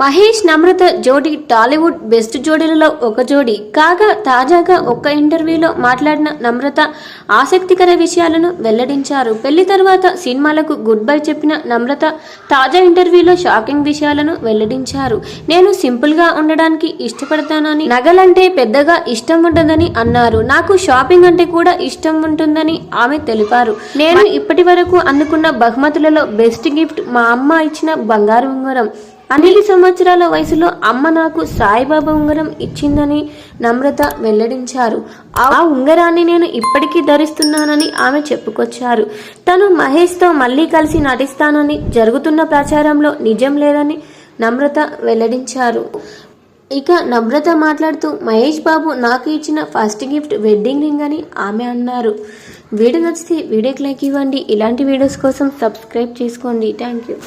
మహేష్ నమ్రత జోడి టాలీవుడ్ బెస్ట్ జోడీలలో ఒక జోడీ. కాగా తాజాగా ఒక్క ఇంటర్వ్యూలో మాట్లాడిన నమ్రత ఆసక్తికర విషయాలను వెల్లడించారు. పెళ్ళి తర్వాత సినిమాలకు గుడ్ బై చెప్పిన నమ్రత తాజా ఇంటర్వ్యూలో షాకింగ్ విషయాలను వెల్లడించారు. నేను సింపుల్గా ఉండడానికి ఇష్టపడతానని నగలంటే పెద్దగా ఇష్టం ఉండదని అన్నారు. నాకు షాపింగ్ అంటే కూడా ఇష్టం ఉంటుందని ఆమె తెలిపారు. నేను ఇప్పటి వరకు అందుకున్న బహుమతులలో బెస్ట్ గిఫ్ట్ మా అమ్మ ఇచ్చిన బంగారు ఉంగరం. అనేక సంవత్సరాల వయసులో అమ్మ నాకు సాయిబాబా ఉంగరం ఇచ్చిందని నమ్రత వెల్లడించారు. ఆ ఉంగరాన్ని నేను ఇప్పటికీ ధరిస్తున్నానని ఆమె చెప్పుకొచ్చారు. తను మహేష్తో మళ్ళీ కలిసి నటిస్తానని జరుగుతున్న ప్రచారంలో నిజం లేదని నమ్రత వెల్లడించారు. ఇక నమ్రత మాట్లాడుతూ మహేష్ బాబు నాకు ఇచ్చిన ఫస్ట్ గిఫ్ట్ వెడ్డింగ్ రింగ్ అని ఆమె అన్నారు. వీడియో నచ్చితే వీడియోకి లైక్ ఇవ్వండి. ఇలాంటి వీడియోస్ కోసం సబ్స్క్రైబ్ చేసుకోండి. Thank you.